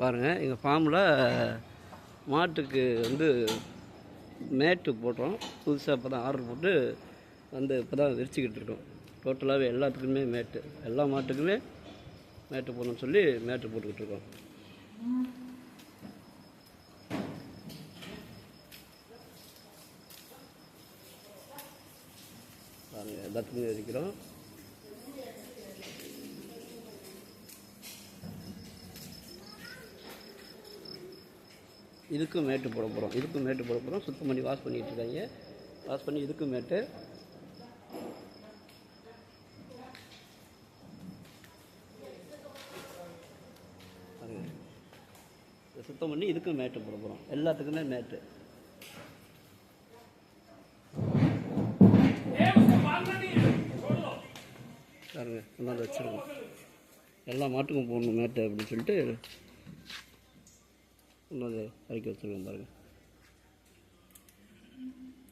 பாருங்கள் எங்கள் ஃபார்மில் மாட்டுக்கு வந்து மேட்டு போட்டோம். புதுசாக இப்போ தான் ஆர்டர் போட்டு வந்து இப்போ தான் விரிச்சிக்கிட்டு இருக்கோம். டோட்டலாகவே எல்லாத்துக்குமே மேட்டு. எல்லா மாட்டுக்குமே மேட்டு போடணும்னு சொல்லி மேட்டு போட்டுக்கிட்டு இருக்கோம். பாருங்கள் எல்லாத்துக்குமே இருக்கிறோம் இதுக்கும் மேட்டு போட போகிறோம் இதுக்கும் மேட்டு போட போகிறோம் சுத்தம் பண்ணி வாஷ் பண்ணிட்டு இருக்காங்க. வாஷ் பண்ணி இதுக்கும் மேட்டு. சுத்தம் பண்ணி இதுக்கும் மேட்டு போட போகிறோம் எல்லாத்துக்குமே மேட்டு. பாருங்க நல்லா வச்சுருக்கோம். எல்லா மாட்டுக்கும் போடணும் மேட்டு அப்படின்னு சொல்லிட்டு கொண்டாந்து இறக்கி வச்சுருக்கோம் பாருங்கள்